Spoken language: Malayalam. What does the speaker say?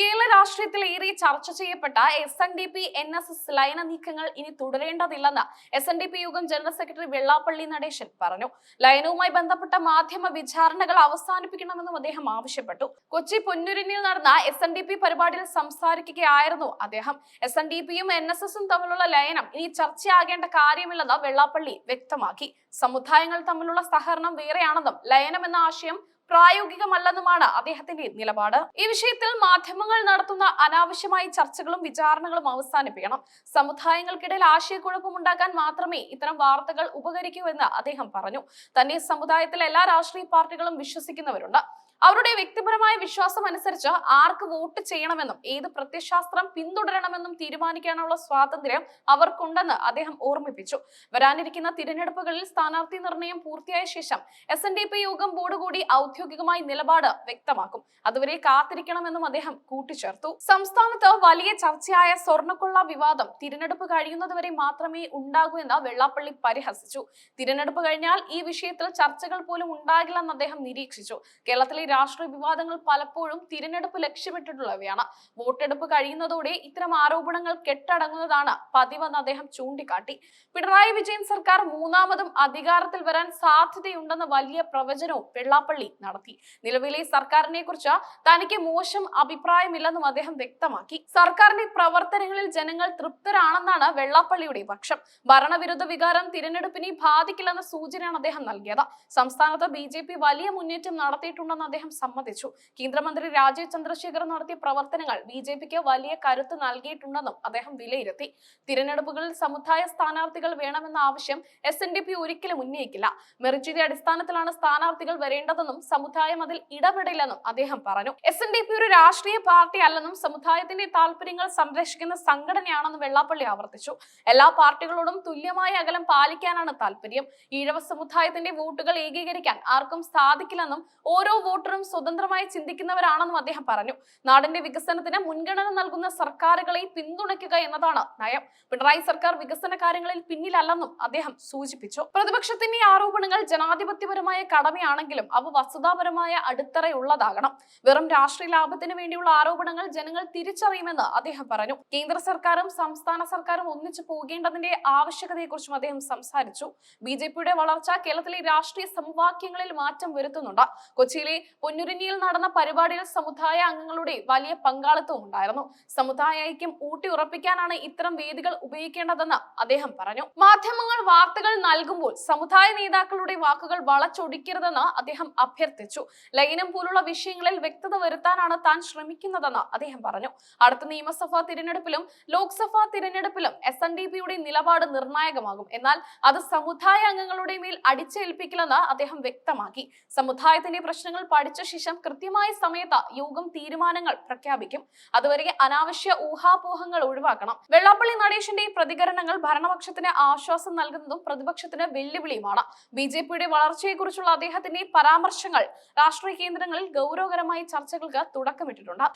കേരള രാഷ്ട്രീയത്തിൽ ഏറെ ചർച്ച ചെയ്യപ്പെട്ട S N D P N S S ലയന നീക്കങ്ങൾ ഇനി തുടരേണ്ടതില്ലെന്ന് എസ് എൻ ഡി പി യോഗം ജനറൽ സെക്രട്ടറി വെള്ളാപ്പള്ളി നടേശൻ പറഞ്ഞു. ലയനവുമായി ബന്ധപ്പെട്ട മാധ്യമ വിചാരണകൾ അവസാനിപ്പിക്കണമെന്നും അദ്ദേഹം ആവശ്യപ്പെട്ടു. കൊച്ചി പൊന്നുരുന്നിൽ നടന്ന എസ് എൻ ഡി പി പരിപാടിയിൽ സംസാരിക്കുകയായിരുന്നു അദ്ദേഹം. എസ് എൻ ഡി പിയും എൻ എസ് എസും തമ്മിലുള്ള ലയനം ഇനി ചർച്ചയാകേണ്ട കാര്യമില്ലെന്ന് വെള്ളാപ്പള്ളി വ്യക്തമാക്കി. സമുദായങ്ങൾ തമ്മിലുള്ള സഹകരണം വേറെയാണെന്നും ലയനം എന്ന ആശയം പ്രായോഗികമല്ലെന്നുമാണ് അദ്ദേഹത്തിന്റെ നിലപാട്. ഈ വിഷയത്തിൽ മാധ്യമങ്ങൾ നടത്തുന്ന അനാവശ്യമായ ചർച്ചകളും വിചാരണകളും അവസാനിപ്പിക്കണം. സമുദായങ്ങൾക്കിടയിൽ ആശയക്കുഴപ്പമുണ്ടാക്കാൻ മാത്രമേ ഇത്തരം വാർത്തകൾ ഉപകരിക്കൂ എന്ന് അദ്ദേഹം പറഞ്ഞു. തന്നെ സമുദായത്തിലെ എല്ലാ രാഷ്ട്രീയ പാർട്ടികളും വിശ്വസിക്കുന്നവരുണ്ട്. അവരുടെ വ്യക്തിപരമായ വിശ്വാസം അനുസരിച്ച് ആർക്ക് വോട്ട് ചെയ്യണമെന്നും ഏത് പ്രത്യശാസ്ത്രം പിന്തുടരണമെന്നും തീരുമാനിക്കാനുള്ള സ്വാതന്ത്ര്യം അവർക്കുണ്ടെന്ന് അദ്ദേഹം ഓർമ്മിപ്പിച്ചു. വരാനിരിക്കുന്ന തിരഞ്ഞെടുപ്പുകളിൽ സ്ഥാനാർത്ഥി നിർണയം പൂർത്തിയായ ശേഷം എസ് യോഗം ബോർഡ് കൂടി ഔദ്യോഗികമായി നിലപാട് വ്യക്തമാക്കും. അതുവരെ കാത്തിരിക്കണമെന്നും അദ്ദേഹം കൂട്ടിച്ചേർത്തു. സംസ്ഥാനത്ത് വലിയ ചർച്ചയായ സ്വർണക്കൊള്ള വിവാദം തിരഞ്ഞെടുപ്പ് കഴിയുന്നതുവരെ മാത്രമേ ഉണ്ടാകൂ എന്ന് വെള്ളാപ്പള്ളി പരിഹസിച്ചു. തിരഞ്ഞെടുപ്പ് കഴിഞ്ഞാൽ ഈ വിഷയത്തിൽ ചർച്ചകൾ പോലും ഉണ്ടാകില്ലെന്ന് അദ്ദേഹം നിരീക്ഷിച്ചു. കേരളത്തിലെ രാഷ്ട്രീയ വിവാദങ്ങൾ പലപ്പോഴും തിരഞ്ഞെടുപ്പ് ലക്ഷ്യമിട്ടിട്ടുള്ളവയാണ്. വോട്ടെടുപ്പ് കഴിയുന്നതോടെ ഇത്തരം ആരോപണങ്ങൾ കെട്ടടങ്ങുന്നതാണ് പതിവെന്ന് അദ്ദേഹം ചൂണ്ടിക്കാട്ടി. പിണറായി വിജയൻ സർക്കാർ മൂന്നാമതും അധികാരത്തിൽ വരാൻ സാധ്യതയുണ്ടെന്ന വലിയ പ്രവചനവും വെള്ളാപ്പള്ളി നടത്തി. നിലവിലെ സർക്കാരിനെ കുറിച്ച് തനിക്ക് മോശം അഭിപ്രായമില്ലെന്നും അദ്ദേഹം വ്യക്തമാക്കി. സർക്കാരിന്റെ പ്രവർത്തനങ്ങളിൽ ജനങ്ങൾ തൃപ്തരാണെന്നാണ് വെള്ളാപ്പള്ളിയുടെ പക്ഷം. ഭരണവിരുദ്ധ വികാരം തിരഞ്ഞെടുപ്പിനെ ബാധിക്കില്ലെന്ന സൂചനയാണ് അദ്ദേഹം നൽകിയത്. സംസ്ഥാനത്ത് ബി വലിയ മുന്നേറ്റം നടത്തിയിട്ടുണ്ടെന്ന് അദ്ദേഹം സമ്മതിച്ചു. കേന്ദ്രമന്ത്രി രാജീവ് ചന്ദ്രശേഖർ നടത്തിയ പ്രവർത്തനങ്ങൾ ബി ജെ പിക്ക് വലിയ കരുത്ത് നൽകിയിട്ടുണ്ടെന്നും അദ്ദേഹം വിലയിരുത്തി. തിരഞ്ഞെടുപ്പുകളിൽ സമുദായ സ്ഥാനാർത്ഥികൾ വേണമെന്ന ആവശ്യം എസ് എൻ ഡി പി ഒരിക്കലും ഉന്നയിക്കില്ല. മെറിറ്റിന്റെ അടിസ്ഥാനത്തിലാണ് സ്ഥാനാർത്ഥികൾ വരേണ്ടതെന്നും സമുദായം അതിൽ ഇടപെടില്ലെന്നും അദ്ദേഹം പറഞ്ഞു. എസ് എൻ ഡി പി ഒരു രാഷ്ട്രീയ പാർട്ടി അല്ലെന്നും സമുദായത്തിന്റെ താല്പര്യങ്ങൾ സംരക്ഷിക്കുന്ന സംഘടനയാണെന്നും വെള്ളാപ്പള്ളി ആവർത്തിച്ചു. എല്ലാ പാർട്ടികളോടും തുല്യമായ അകലം പാലിക്കാനാണ് താല്പര്യം ഈഴവ സമുദായത്തിന്റെ വോട്ടുകൾ ഏകീകരിക്കാൻ ആർക്കും സാധിക്കില്ലെന്നും ഓരോ വോട്ടറും സ്വതന്ത്രമായി ചിന്തിക്കുന്നവരാണെന്നും അദ്ദേഹം പറഞ്ഞു. നാടിന്റെ വികസനത്തിന് മുൻഗണന നൽകുന്ന സർക്കാരുകളെ പിന്തുണയ്ക്കുക എന്നതാണ് നയം. പിണറായി സർക്കാർ വികസന കാര്യങ്ങളിൽ പിന്നിലല്ലെന്നും അദ്ദേഹം സൂചിപ്പിച്ചു. പ്രതിപക്ഷത്തിന്റെ ആരോപണങ്ങൾ ജനാധിപത്യപരമായ കടമയാണെങ്കിലും അവ വസ്തുതാപരമായ അടിത്തറയുള്ളതാകണം. വെറും രാഷ്ട്രീയ ലാഭത്തിന് വേണ്ടിയുള്ള ആരോപണങ്ങൾ ജനങ്ങൾ തിരിച്ചറിയുമെന്ന് അദ്ദേഹം പറഞ്ഞു. കേന്ദ്ര സർക്കാരും സംസ്ഥാന സർക്കാരും ഒന്നിച്ചു പോകേണ്ടതിന്റെ ആവശ്യകതയെക്കുറിച്ചും അദ്ദേഹം സംസാരിച്ചു. ബി വളർച്ച കേരളത്തിലെ രാഷ്ട്രീയ സമവാക്യങ്ങളിൽ മാറ്റം വരുത്തുന്നുണ്ട്. കൊച്ചിയിലെ പൊന്നുരുന്നിയിൽ നടന്ന പരിപാടിയിൽ സമുദായ അംഗങ്ങളുടെ വലിയ പങ്കാളിത്തവും ഉണ്ടായിരുന്നു. സമുദായ ഐക്യം ഊട്ടി ഉറപ്പിക്കാനാണ് ഇത്തരം വേദികൾ ഉപയോഗിക്കേണ്ടതെന്ന് അദ്ദേഹം പറഞ്ഞു. മാധ്യമങ്ങൾ വാർത്തകൾ നൽകുമ്പോൾ സമുദായ നേതാക്കളുടെ വാക്കുകൾ വളച്ചൊടിക്കരുതെന്ന് അദ്ദേഹം അഭ്യർത്ഥിച്ചു. ലയനം പോലുള്ള വിഷയങ്ങളിൽ വ്യക്തത വരുത്താനാണ് താൻ ശ്രമിക്കുന്നതെന്ന് അദ്ദേഹം പറഞ്ഞു. അടുത്ത നിയമസഭാ തിരഞ്ഞെടുപ്പിലും ലോക്സഭാ തിരഞ്ഞെടുപ്പിലും എസ് എൻ ഡി പിയുടെ നിലപാട് നിർണായകമാകും. എന്നാൽ അത് സമുദായ അംഗങ്ങളുടെ മേൽ അടിച്ചേൽപ്പിക്കില്ലെന്ന് അദ്ദേഹം വ്യക്തമാക്കി. സമുദായത്തിന്റെ പ്രശ്നങ്ങൾ പഠിച്ച ശേഷം കൃത്യമായ സമയത്ത് യോഗം തീരുമാനങ്ങൾ പ്രഖ്യാപിക്കും. അതുവരെ അനാവശ്യ ഊഹാപോഹങ്ങൾ ഒഴിവാക്കണം. വെള്ളാപ്പള്ളി നടേശന്റെ പ്രതികരണങ്ങൾ ഭരണപക്ഷത്തിന് ആശ്വാസം നൽകുന്നതും പ്രതിപക്ഷത്തിന് വെല്ലുവിളിയുമാണ്. ബി ജെ പിയുടെ വളർച്ചയെക്കുറിച്ചുള്ള അദ്ദേഹത്തിന്റെ പരാമർശങ്ങൾ രാഷ്ട്രീയ കേന്ദ്രങ്ങളിൽ ഗൗരവകരമായ ചർച്ചകൾക്ക് തുടക്കമിട്ടിട്ടുണ്ട്.